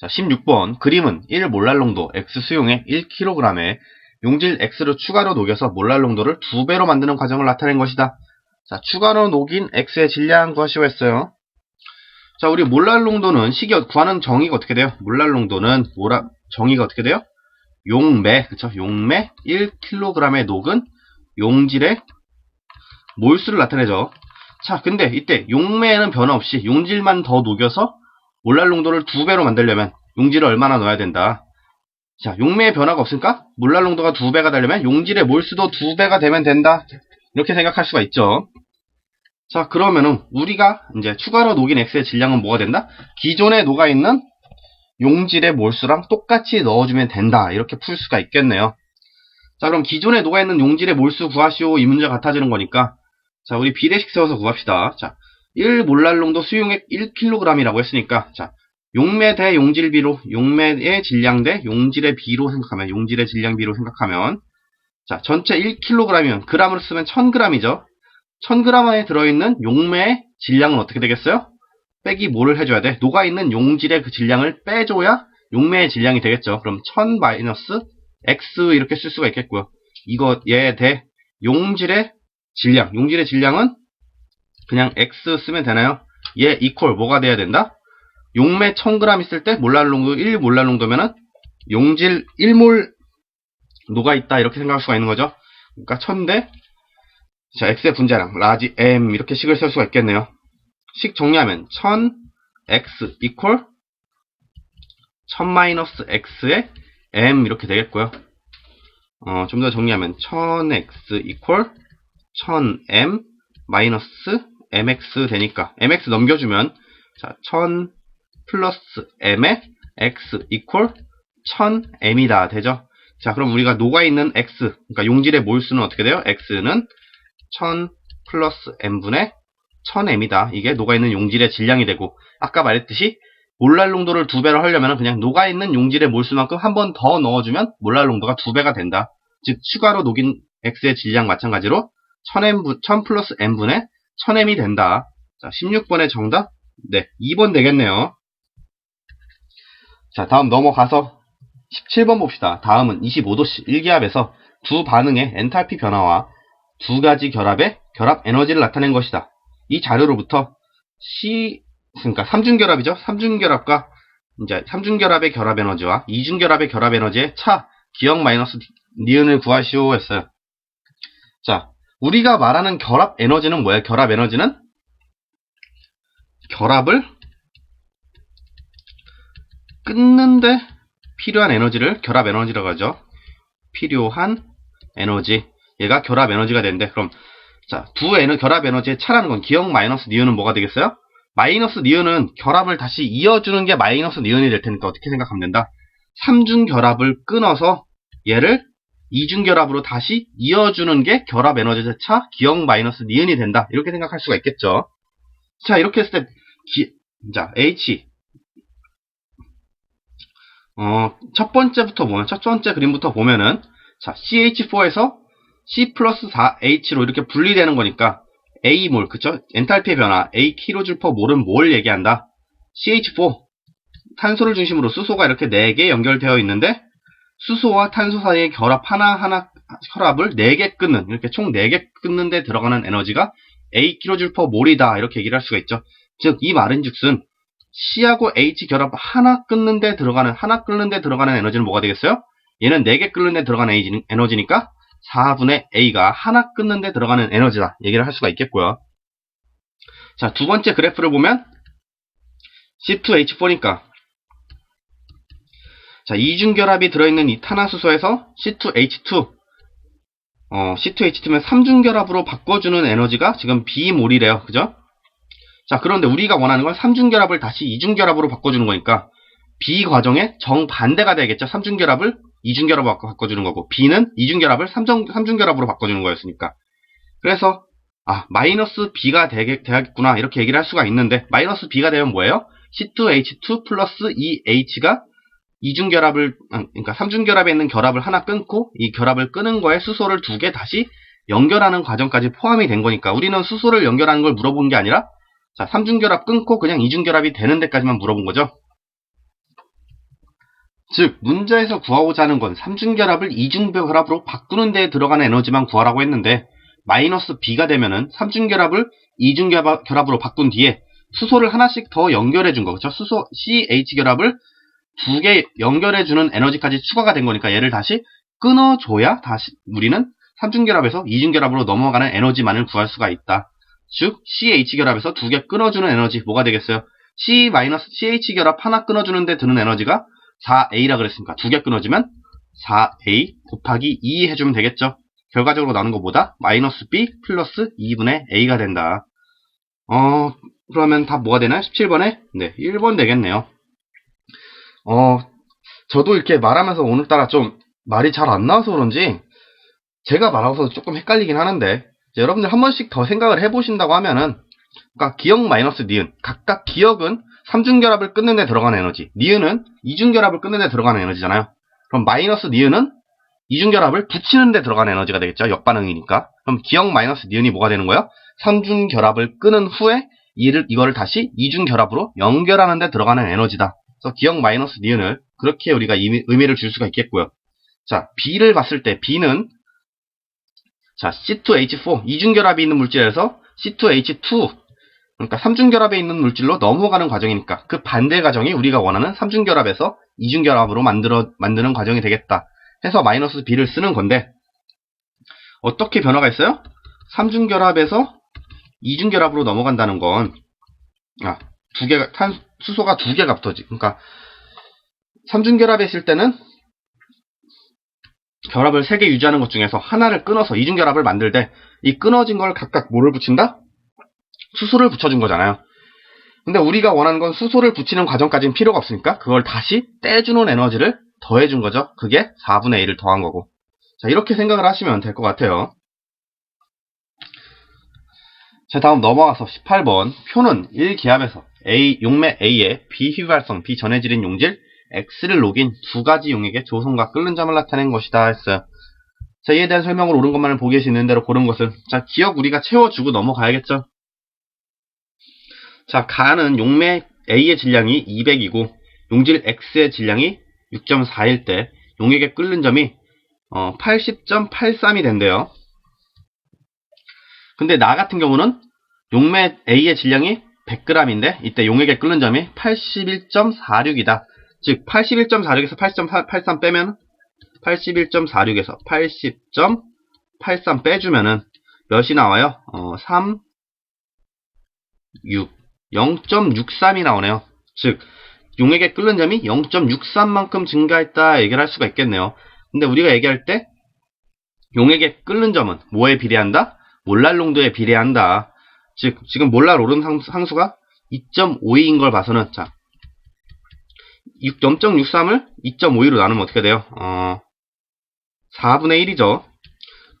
자, 16번 그림은 1 몰랄 농도 X 수용에 1kg에 용질 X를 추가로 녹여서 몰랄 농도를 2배로 만드는 과정을 나타낸 것이다. 자, 추가로 녹인 X의 질량 구하시오 했어요. 자, 우리 몰랄 농도는 식이 구하는 정의가 어떻게 돼요? 몰랄 농도는 뭐라 정의가 어떻게 돼요? 용매, 그쵸? 용매 1kg의 녹은 용질의 몰수를 나타내죠. 자, 근데 이때 용매에는 변화 없이 용질만 더 녹여서 몰랄 농도를 두 배로 만들려면 용질을 얼마나 넣어야 된다. 자, 용매의 변화가 없으니까 몰랄 농도가 두 배가 되려면 용질의 몰수도 두 배가 되면 된다. 이렇게 생각할 수가 있죠. 자, 그러면은 우리가 이제 추가로 녹인 X의 질량은 뭐가 된다? 기존에 녹아 있는 용질의 몰수랑 똑같이 넣어주면 된다. 이렇게 풀 수가 있겠네요. 자, 그럼 기존에 녹아 있는 용질의 몰수 구하시오. 이 문제 같아지는 거니까. 자, 우리 비례식 세워서 구합시다. 자, 1 몰랄 농도 수용액 1kg이라고 했으니까, 자, 용매 대 용질 비로, 용매의 질량 대 용질의 비로 생각하면, 용질의 질량 비로 생각하면, 자, 전체 1kg이면, g으로 쓰면 1000g이죠. 1000g 안에 들어있는 용매의 질량은 어떻게 되겠어요? 빼기 뭐를 해줘야 돼? 녹아있는 용질의 그 질량을 빼줘야 용매의 질량이 되겠죠. 그럼 1000 마이너스 x 이렇게 쓸 수가 있겠고요. 이거 얘 대 용질의 질량, 용질의 질량은 그냥 x 쓰면 되나요? 얘 이퀄 뭐가 돼야 된다? 용매 1000g 있을 때 몰랄 농도 1 몰랄 농도면은 용질 1몰 녹아 있다 이렇게 생각할 수가 있는 거죠. 그러니까 1000대 자 x의 분자량 라지 m 이렇게 식을 쓸 수가 있겠네요. 식 정리하면 1000 x 이퀄 1000 마이너스 x의 m 이렇게 되겠고요. 어, 좀 더 정리하면 1000x 이퀄 1000m 마이너스 mx 되니까 mx 넘겨주면 자, 1000 플러스 m의 x 이퀄 1000m이다 되죠. 자, 그럼 우리가 녹아있는 x, 그러니까 용질의 몰수는 어떻게 돼요? x는 1000 플러스 m분의 1000m이다. 이게 녹아있는 용질의 질량이 되고 아까 말했듯이 몰랄 농도를 두 배로 하려면 그냥 녹아있는 용질의 몰수만큼 한 번 더 넣어주면 몰랄 농도가 두 배가 된다. 즉 추가로 녹인 x의 질량 마찬가지로 1000m, 1000 플러스 m분의 1000m이 된다. 자, 16번의 정답 네, 2번 되겠네요. 자, 다음 넘어가서 17번 봅시다. 다음은 25도씨 1기압에서 두 반응의 엔탈피 변화와 두 가지 결합의 결합 에너지를 나타낸 것이다. 이 자료로부터 C, 그러니까 삼중결합이죠. 삼중결합과 이제 삼중결합의 결합 에너지와 이중결합의 결합 에너지의 차, 기억 마이너스 니은을 구하시오 했어요. 자, 우리가 말하는 결합 에너지는 뭐예요? 결합 에너지는 결합을 끊는데 필요한 에너지를 결합 에너지라고 하죠. 필요한 에너지. 얘가 결합 에너지가 되는데 그럼 자, 두 에너 결합 에너지의 차라는 건 기억 마이너스 니은은 뭐가 되겠어요? 마이너스 니은은 결합을 다시 이어주는 게 마이너스 니은이 될 테니까 어떻게 생각하면 된다? 삼중 결합을 끊어서 얘를 이중 결합으로 다시 이어주는 게 결합 에너지의 차 기억 마이너스 니은이 된다. 이렇게 생각할 수가 있겠죠. 자, 이렇게 했을 때 기, 자, H 어, 첫 번째부터 보면, 첫 번째 그림부터 보면은, 자, CH4에서 C 플러스 4H로 이렇게 분리되는 거니까, A몰, 그쵸? 엔탈피의 변화, A kJ per 몰은 뭘 얘기한다? CH4, 탄소를 중심으로 수소가 이렇게 4개 연결되어 있는데, 수소와 탄소 사이의 결합 하나하나 혈압을 4개 끊는, 이렇게 총 4개 끊는 데 들어가는 에너지가 A kJ per 몰이다. 이렇게 얘기를 할 수가 있죠. 즉, 이 말은 즉슨, C하고 H 결합 하나 끊는 데 들어가는, 하나 끊는 데 들어가는 에너지는 뭐가 되겠어요? 얘는 4개 끊는 데 들어가는 에너지니까 4분의 A가 하나 끊는 데 들어가는 에너지다. 얘기를 할 수가 있겠고요. 자, 두 번째 그래프를 보면 C2H4니까 자, 이중결합이 들어있는 이 탄화수소에서 C2H2 어, C2H2면 삼중결합으로 바꿔주는 에너지가 지금 B몰이래요. 그죠? 자, 그런데 우리가 원하는 건 삼중결합을 다시 이중결합으로 바꿔주는 거니까 B 과정의 정반대가 되겠죠. 삼중결합을 이중결합으로 바꿔주는 거고 B는 이중결합을 삼중, 삼중결합으로 바꿔주는 거였으니까. 그래서 아 마이너스 B가 되겠, 되겠 구나 이렇게 얘기를 할 수가 있는데 마이너스 B가 되면 뭐예요? C2H2 플러스 2H가 이중 결합을 그러니까 삼중 결합에 있는 결합을 하나 끊고 이 결합을 끊은 거에 수소를 두 개 다시 연결하는 과정까지 포함이 된 거니까 우리는 수소를 연결하는 걸 물어본 게 아니라 자, 삼중 결합 끊고 그냥 이중 결합이 되는 데까지만 물어본 거죠. 즉 문제에서 구하고자 하는 건 삼중 결합을 이중 결합으로 바꾸는 데 들어가는 에너지만 구하라고 했는데 마이너스 B가 되면은 삼중 결합을 이중 결합으로 바꾼 뒤에 수소를 하나씩 더 연결해 준 거, 그렇죠? 수소 CH 결합을 두 개 연결해 주는 에너지까지 추가가 된 거니까 얘를 다시 끊어줘야 다시 우리는 삼중결합에서 이중결합으로 넘어가는 에너지만을 구할 수가 있다. 즉 CH 결합에서 두 개 끊어주는 에너지 뭐가 되겠어요? C-CH 결합 하나 끊어주는데 드는 에너지가 4A라 그랬으니까 두 개 끊어지면 4A 곱하기 2 해주면 되겠죠. 결과적으로 나오는 것보다 마이너스 B 플러스 2분의 A가 된다. 어, 그러면 답 뭐가 되나요? 17번에? 네, 1번 되겠네요. 어, 저도 이렇게 말하면서 오늘따라 좀 말이 잘 안 나와서 그런지 제가 말하고서 조금 헷갈리긴 하는데 여러분들 한 번씩 더 생각을 해보신다고 하면은 그러니까 기억 마이너스 니은 각각 기억은 삼중결합을 끊는 데 들어가는 에너지 니은은 이중결합을 끊는 데 들어가는 에너지잖아요. 그럼 마이너스 니은은 이중결합을 붙이는 데 들어가는 에너지가 되겠죠. 역반응이니까. 그럼 기억 마이너스 니은이 뭐가 되는 거예요? 삼중결합을 끊은 후에 이를, 이거를 다시 이중결합으로 연결하는 데 들어가는 에너지다. 그래서 기억 마이너스 니은을 그렇게 우리가 의미, 의미를 줄 수가 있겠고요. 자, B를 봤을 때 B는 자, C2H4 이중결합이 있는 물질에서 C2H2 그러니까 삼중결합에 있는 물질로 넘어가는 과정이니까 그 반대 과정이 우리가 원하는 삼중결합에서 이중결합으로 만들어 만드는 과정이 되겠다. 해서 마이너스 B를 쓰는 건데 어떻게 변화가 있어요? 삼중결합에서 이중결합으로 넘어간다는 건 아, 두 개가 탄 수소가 두 개가 붙어지. 그러니까 삼중 결합에 있을 때는 결합을 세 개 유지하는 것 중에서 하나를 끊어서 이중 결합을 만들 때 이 끊어진 걸 각각 뭐를 붙인다? 수소를 붙여준 거잖아요. 근데 우리가 원하는 건 수소를 붙이는 과정까지는 필요가 없으니까 그걸 다시 떼주는 에너지를 더해준 거죠. 그게 4분의 1을 더한 거고. 자, 이렇게 생각을 하시면 될 것 같아요. 자, 다음 넘어가서 18번. 표는 1기압에서 A, 용매 A의 비휘발성, 비전해질인 용질 X를 녹인 두 가지 용액의 조성과 끓는 점을 나타낸 것이다 했어요. 자, 이에 대한 설명을 옳은 것만을 보기 있는 대로 고른 것을 자, 기억 우리가 채워주고 넘어가야겠죠. 자, 가는 용매 A의 질량이 200이고 용질 X의 질량이 6.4일 때 용액의 끓는 점이 어, 80.83이 된대요. 근데 나 같은 경우는 용매 A의 질량이 100g인데 이때 용액의 끓는 점이 81.46이다. 즉 81.46에서 80.83 빼면 81.46에서 80.83 빼주면은 몇이 나와요? 어, 3, 6, 0.63이 나오네요. 즉 용액의 끓는 점이 0.63만큼 증가했다 얘기를 할 수가 있겠네요. 근데 우리가 얘기할 때 용액의 끓는 점은 뭐에 비례한다? 몰랄 농도에 비례한다. 즉 지금 몰랄 오른 상수 가 2.52인 걸 봐서는 자 0.63을 2.52로 나누면 어떻게 돼요? 어, 4분의 1이죠.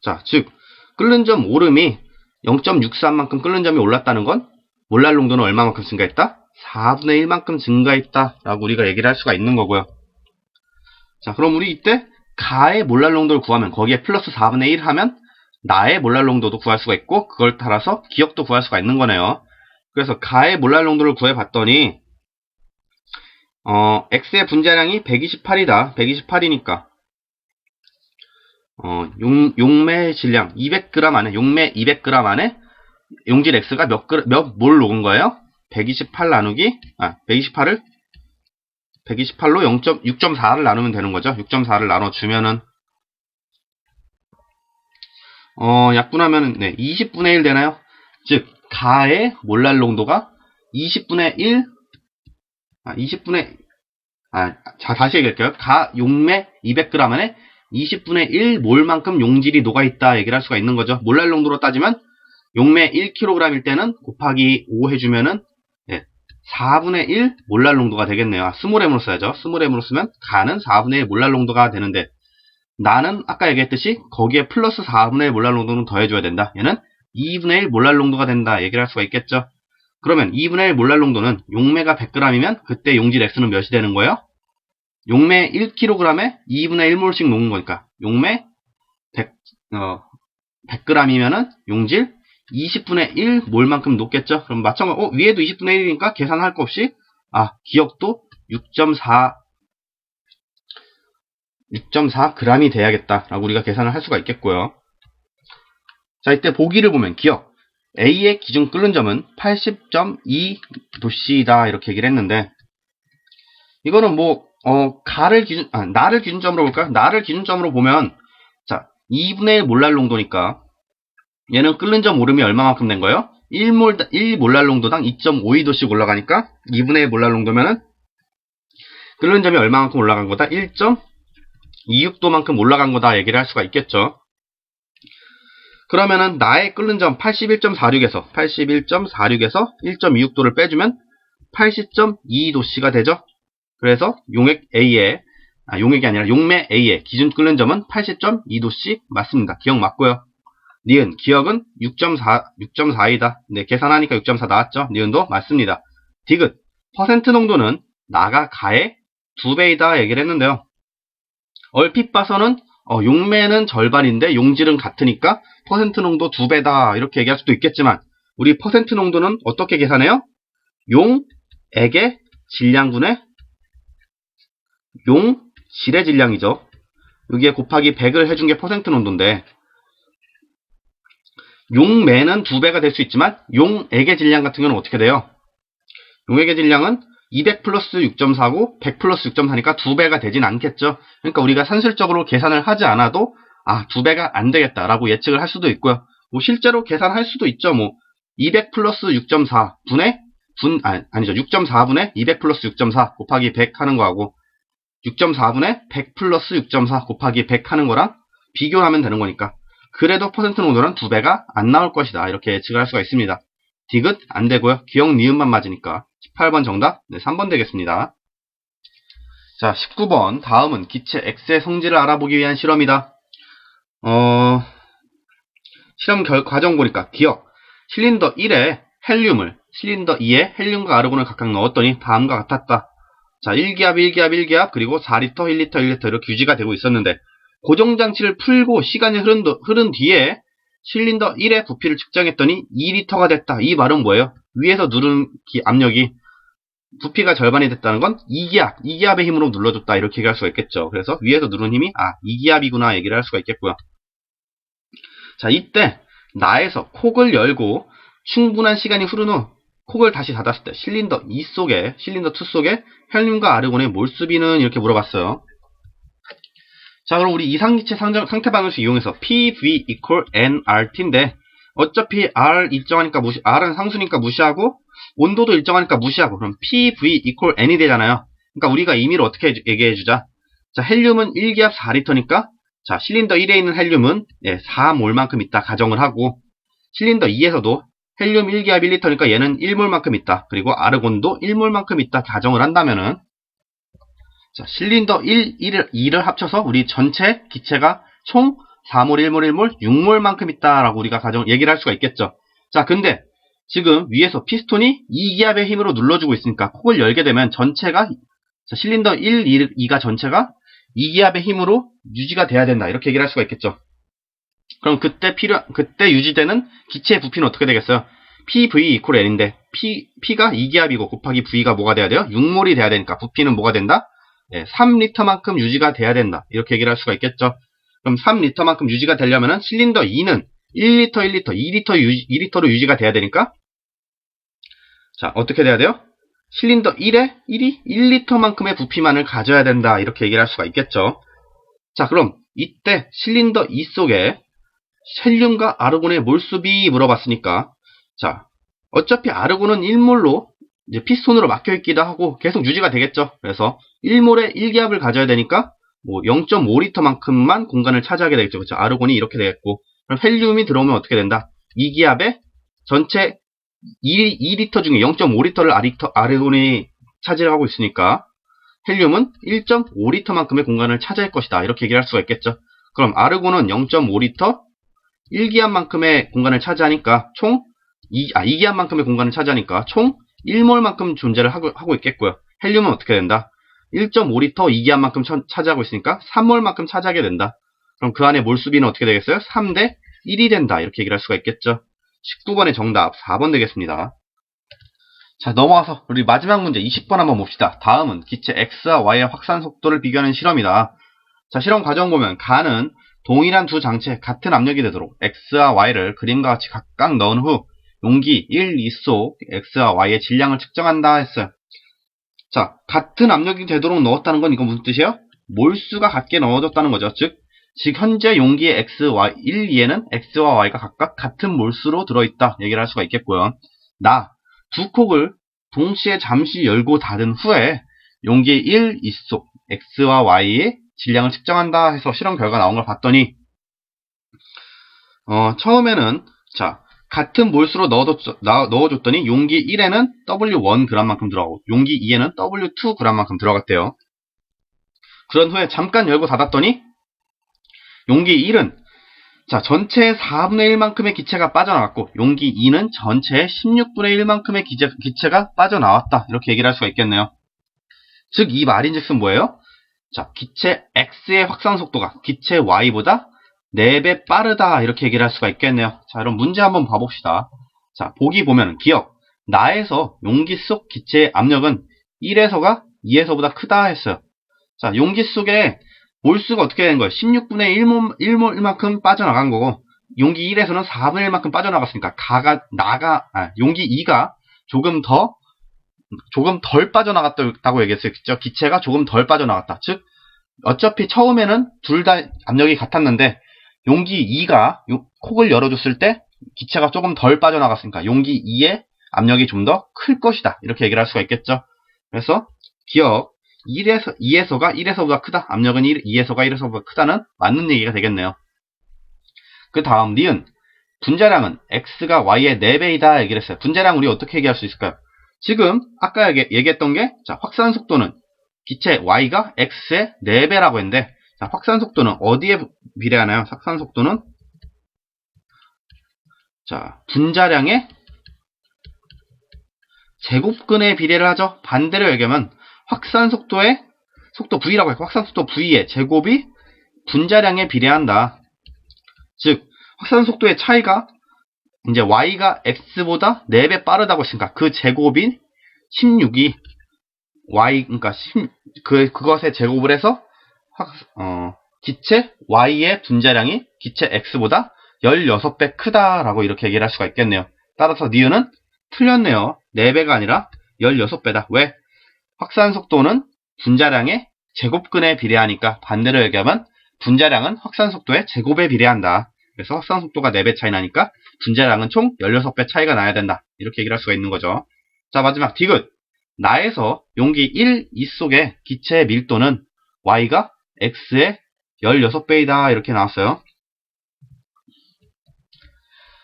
자, 즉 끓는 점 오름이 0.63만큼 끓는 점이 올랐다는 건 몰랄 농도는 얼마만큼 증가했다? 4분의 1만큼 증가했다 라고 우리가 얘기를 할 수가 있는 거고요. 자, 그럼 우리 이때 가의 몰랄 농도를 구하면 거기에 플러스 4분의 1 하면 나의 몰랄 농도도 구할 수가 있고 그걸 따라서 기억도 구할 수가 있는 거네요. 그래서 가의 몰랄 농도를 구해봤더니 어, X의 분자량이 128이다. 128이니까 어, 용, 용매 질량 200g 안에 용매 200g 안에 용질 X가 몇, 몇 몰 녹은 거예요? 128 나누기 아 128을 128로 0.6.4를 나누면 되는 거죠. 6.4를 나눠 주면은 어, 약분하면 네, 20분의 1 되나요? 즉 가의 몰랄 농도가 20분의 1 아, 20분의 아, 자 다시 얘기할게요. 가 용매 200g 안에 20분의 1 몰만큼 용질이 녹아있다 얘기를 할 수가 있는 거죠. 몰랄 농도로 따지면 용매 1kg일 때는 곱하기 5 해주면은 네, 4분의 1 몰랄 농도가 되겠네요. 아, 스몰엠으로 써야죠. 스몰엠으로 쓰면 가는 4분의 1 몰랄 농도가 되는데 나는 아까 얘기했듯이 거기에 플러스 4분의 1 몰랄 농도는 더해줘야 된다. 얘는 2분의 1 몰랄 농도가 된다 얘기를 할 수가 있겠죠. 그러면 2분의 1 몰랄 농도는 용매가 100g이면 그때 용질 X는 몇이 되는 거예요? 용매 1kg에 2분의 1몰씩 녹은 거니까 용매 100, 어, 100g이면은 용질 20분의 1 몰만큼 녹겠죠? 그럼 마찬가지, 어, 위에도 20분의 1이니까 계산할 거 없이, 아, 기억도 6.4, 6.4g이 돼야겠다라고 우리가 계산을 할 수가 있겠고요. 자, 이때 보기를 보면 기억. A의 기준 끓는 점은 80.2 도씨다 이렇게 얘기를 했는데 이거는 뭐 어, 가를 기준 아, 나를 기준점으로 볼까요? 나를 기준점으로 보면 자, 2분의 1 몰랄 농도니까 얘는 끓는 점 오름이 얼마만큼 된 거예요? 1몰 1 몰랄 농도당 2.52도씩 올라가니까 2분의 1 몰랄 농도면은 끓는 점이 얼마만큼 올라간 거다? 1.26도만큼 올라간 거다 얘기를 할 수가 있겠죠. 그러면은 나의 끓는 점 81.46에서 81.46에서 1.26도를 빼주면 80.22도씨가 되죠. 그래서 용액 A의 아, 용액이 아니라 용매 A의 기준 끓는 점은 80.2도씨 맞습니다. 기억 맞고요. 니은 기억은 6.4 6.4이다. 네, 계산하니까 6.4 나왔죠. 니은도 맞습니다. 디귿 퍼센트 농도는 나가 가의 2배이다 얘기를 했는데요. 얼핏 봐서는 어, 용매는 절반인데 용질은 같으니까 퍼센트 농도 2배다 이렇게 얘기할 수도 있겠지만 우리 퍼센트 농도는 어떻게 계산해요? 용액의 질량분의 용 질의 질량이죠. 여기에 곱하기 100을 해준 게 퍼센트 농도인데 용매는 2배가 될 수 있지만 용액의 질량 같은 경우는 어떻게 돼요? 용액의 질량은 200 플러스 6.4고 100 플러스 6.4니까 2배가 되진 않겠죠. 그러니까 우리가 산술적으로 계산을 하지 않아도 아 2배가 안 되겠다라고 예측을 할 수도 있고요. 뭐 실제로 계산할 수도 있죠. 뭐 200 플러스 6.4 분의 분 아, 아니죠. 6.4분의 200 플러스 6.4 곱하기 100 하는 거하고 6.4분의 100 플러스 6.4 곱하기 100 하는 거랑 비교를 하면 되는 거니까 그래도 퍼센트 농도는 2배가 안 나올 것이다. 이렇게 예측을 할 수가 있습니다. 디귿 안 되고요. 기억 니은만 맞으니까 18번 정답 네, 3번 되겠습니다. 자 19번 다음은 기체 X의 성질을 알아보기 위한 실험이다. 어, 실험 결, 과정 보니까 기억 실린더 1에 헬륨을 실린더 2에 헬륨과 아르곤을 각각 넣었더니 다음과 같았다. 자 1기압 1기압 1기압 그리고 4리터 1리터 1리터 이렇게 유지가 되고 있었는데 고정장치를 풀고 시간이 흐른, 흐른 뒤에 실린더 1의 부피를 측정했더니 2리터가 됐다. 이 말은 뭐예요? 위에서 누른 기- 압력이 부피가 절반이 됐다는 건 2기압, 2기압의 힘으로 눌러줬다. 이렇게 얘기할 수가 있겠죠. 그래서 위에서 누른 힘이 아, 2기압이구나 얘기를 할 수가 있겠고요. 자, 이때 나에서 콕을 열고 충분한 시간이 흐른 후 콕을 다시 닫았을 때 실린더 2 속에, 실린더 2 속에 헬륨과 아르곤의 몰수비는 이렇게 물어봤어요. 자, 그럼 우리 이상기체 상정, 상태 방정식 이용해서 PV equal nRT인데 어차피 R 일정하니까 무시, R은 상수니까 무시하고 온도도 일정하니까 무시하고 그럼 PV equal N이 되잖아요. 그러니까 우리가 임의로 어떻게 해주- 얘기해주자. 자, 헬륨은 1기압 4리터니까 자, 실린더 1에 있는 헬륨은 예, 4몰만큼 있다 가정을 하고 실린더 2에서도 헬륨 1기압 1리터니까 얘는 1몰만큼 있다. 그리고 아르곤도 1몰만큼 있다 가정을 한다면은 자, 실린더 1, 1을, 2를 합쳐서 우리 전체 기체가 총 4몰, 1몰, 1몰, 6몰만큼 있다라고 우리가 가정, 얘기를 할 수가 있겠죠. 자, 근데 지금 위에서 피스톤이 2기압의 힘으로 눌러주고 있으니까 콕을 열게 되면 전체가, 자, 실린더 1, 2, 가 전체가 2기압의 힘으로 유지가 돼야 된다. 이렇게 얘기를 할 수가 있겠죠. 그럼 그때 필요, 그때 유지되는 기체의 부피는 어떻게 되겠어요? PV 이퀄 N인데, P, P가 2기압이고 곱하기 V가 뭐가 돼야 돼요? 6몰이 돼야 되니까 부피는 뭐가 된다? 예, 3리터만큼 유지가 돼야 된다. 이렇게 얘기를 할 수가 있겠죠. 그럼 3리터만큼 유지가 되려면은 실린더 2는 1리터, 1리터, 2리터, 유지, 2리터로 유지가 돼야 되니까 자, 어떻게 돼야 돼요? 실린더 1에 1이 1리터만큼의 부피만을 가져야 된다. 이렇게 얘기를 할 수가 있겠죠. 자, 그럼 이때 실린더 2 속에 헬륨과 아르곤의 몰수비 물어봤으니까 자, 어차피 아르곤은 1몰로 이제 피스톤으로 막혀 있기도 하고 계속 유지가 되겠죠. 그래서 1몰에 1기압을 가져야 되니까 뭐 0.5리터만큼만 공간을 차지하게 되겠죠. 그렇죠? 아르곤이 이렇게 되겠고 그럼 헬륨이 들어오면 어떻게 된다? 2기압에 전체 2, 2리터 중에 0.5리터를 아리터, 아르곤이 차지하고 있으니까 헬륨은 1.5리터만큼의 공간을 차지할 것이다. 이렇게 얘기를 할 수가 있겠죠. 그럼 아르곤은 0.5리터 1기압만큼의 공간을 차지하니까 총 2, 아, 2기압만큼의 공간을 차지하니까 총 1몰만큼 존재를 하고, 하고 있겠고요. 헬륨은 어떻게 된다? 1.5리터 2기압만큼 차지하고 있으니까 3몰만큼 차지하게 된다. 그럼 그 안에 몰수비는 어떻게 되겠어요? 3대 1이 된다. 이렇게 얘기를 할 수가 있겠죠. 19번의 정답 4번 되겠습니다. 자, 넘어와서 우리 마지막 문제 20번 한번 봅시다. 다음은 기체 X와 Y의 확산 속도를 비교하는 실험이다. 자, 실험 과정 보면 가는 동일한 두 장치에 같은 압력이 되도록 x와 y를 그림과 같이 각각 넣은 후 용기 1, 2속 x와 y의 질량을 측정한다 했어요. 자, 같은 압력이 되도록 넣었다는 건 이거 무슨 뜻이에요? 몰수가 같게 넣어졌다는 거죠. 즉, 즉 현재 용기의 x, y, 1, 2에는 x와 y가 각각 같은 몰수로 들어있다 얘기를 할 수가 있겠고요. 나, 두 콕을 동시에 잠시 열고 닫은 후에 용기 1, 2 속 x와 y의 질량을 측정한다 해서 실험 결과 나온 걸 봤더니 어, 처음에는 자 같은 몰수로 넣어줬, 넣어줬더니 용기 1에는 W1g만큼 들어가고 용기 2에는 W2g만큼 들어갔대요. 그런 후에 잠깐 열고 닫았더니 용기 1은 자 전체의 4분의 1만큼의 기체가 빠져나갔고 용기 2는 전체의 16분의 1만큼의 기체, 기체가 빠져나왔다 이렇게 얘기를 할 수가 있겠네요. 즉 이 말인즉슨 뭐예요? 자 기체 X의 확산 속도가 기체 Y보다 4배 빠르다 이렇게 얘기를 할 수가 있겠네요. 자 그럼 문제 한번 봐봅시다. 자 보기 보면 기억 나에서 용기 속 기체의 압력은 1에서가 2에서보다 크다 했어요. 자 용기 속에 몰수가 어떻게 된 거예요? 16분의 1몰, 1몰만큼 빠져나간 거고 용기 1에서는 4분의 1만큼 빠져나갔으니까 가가 나가 아, 용기 2가 조금 더 조금 덜 빠져나갔다고 얘기했어요. 그죠? 기체가 조금 덜 빠져나갔다. 즉 어차피 처음에는 둘 다 압력이 같았는데 용기 2가 콕을 열어줬을 때 기체가 조금 덜 빠져나갔으니까 용기 2의 압력이 좀 더 클 것이다. 이렇게 얘기를 할 수가 있겠죠. 그래서 기억 1에서 2에서가 1에서보다 크다. 압력은 1, 2에서가 1에서보다 크다는 맞는 얘기가 되겠네요. 그 다음 니은 분자량은 x가 y의 4배이다 얘기를 했어요. 분자량 우리 어떻게 얘기할 수 있을까요? 지금 아까 얘기, 했던 게 자, 확산 속도는 기체 y가 x의 4배라고 했는데 자, 확산 속도는 어디에 비례하나요? 확산 속도는 자, 분자량의 제곱근에 비례를 하죠. 반대로 얘기하면 확산 속도의 속도 v라고 해서 확산 속도 v의 제곱이 분자량에 비례한다. 즉 확산 속도의 차이가 이제 y가 x보다 4배 빠르다고 했으니까 그 제곱인 16이 y 그러니까 10, 그 그것의 제곱을 해서 확, 어, 기체 y의 분자량이 기체 x보다 16배 크다라고 이렇게 얘기를 할 수가 있겠네요. 따라서 니은은 틀렸네요. 4배가 아니라 16배다. 왜? 확산 속도는 분자량의 제곱근에 비례하니까 반대로 얘기하면 분자량은 확산 속도의 제곱에 비례한다. 그래서 확산 속도가 4배 차이 나니까 분자량은 총 16배 차이가 나야 된다. 이렇게 얘기를 할 수가 있는 거죠. 자, 마지막 디귿. 나에서 용기 1, 2 속의 기체의 밀도는 y가 x의 16배이다. 이렇게 나왔어요.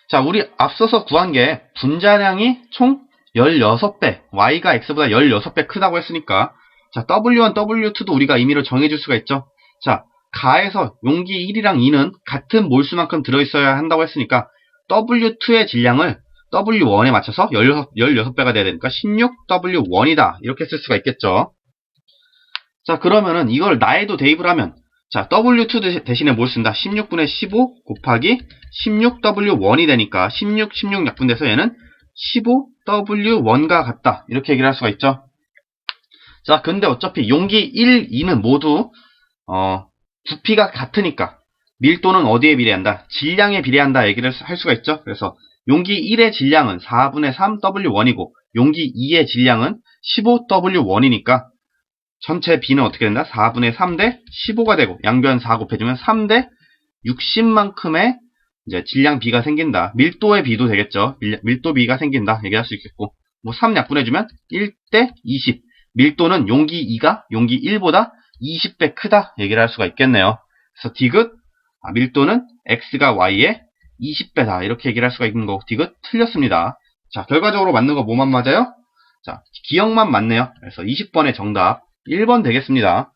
자, 우리 앞서서 구한 게 분자량이 총 16배, y가 x보다 16배 크다고 했으니까 자, w1, w2도 우리가 임의로 정해줄 수가 있죠. 자, 가에서 용기 1이랑 2는 같은 몰수만큼 들어있어야 한다고 했으니까 W2의 질량을 W1에 맞춰서 16, 16배가 돼야 되니까 16W1이다. 이렇게 쓸 수가 있겠죠. 자, 그러면은 이걸 나에도 대입을 하면 자, W2 대신에 뭘 쓴다? 16분의 15 곱하기 16W1이 되니까 16, 16 약분돼서 얘는 15W1과 같다. 이렇게 얘기를 할 수가 있죠. 자, 근데 어차피 용기 1, 2는 모두 어, 부피가 같으니까 밀도는 어디에 비례한다? 질량에 비례한다 얘기를 할 수가 있죠. 그래서 용기 1의 질량은 4분의 3W1이고 용기 2의 질량은 15W1이니까 전체 B는 어떻게 된다? 4분의 3 대 15가 되고 양변 4 곱해주면 3 대 60만큼의 이제 질량 B가 생긴다. 밀도의 B도 되겠죠. 밀도 B가 생긴다. 얘기할 수 있겠고 뭐 3 약분해주면 1 대 20 밀도는 용기 2가 용기 1보다 20배 크다 얘기를 할 수가 있겠네요. 그래서 디귿 아, 밀도는 x가 y의 20배다 이렇게 얘기를 할 수가 있는 거고 디귿 틀렸습니다. 자 결과적으로 맞는 거 뭐만 맞아요? 자 기억만 맞네요. 그래서 20번의 정답 1번 되겠습니다.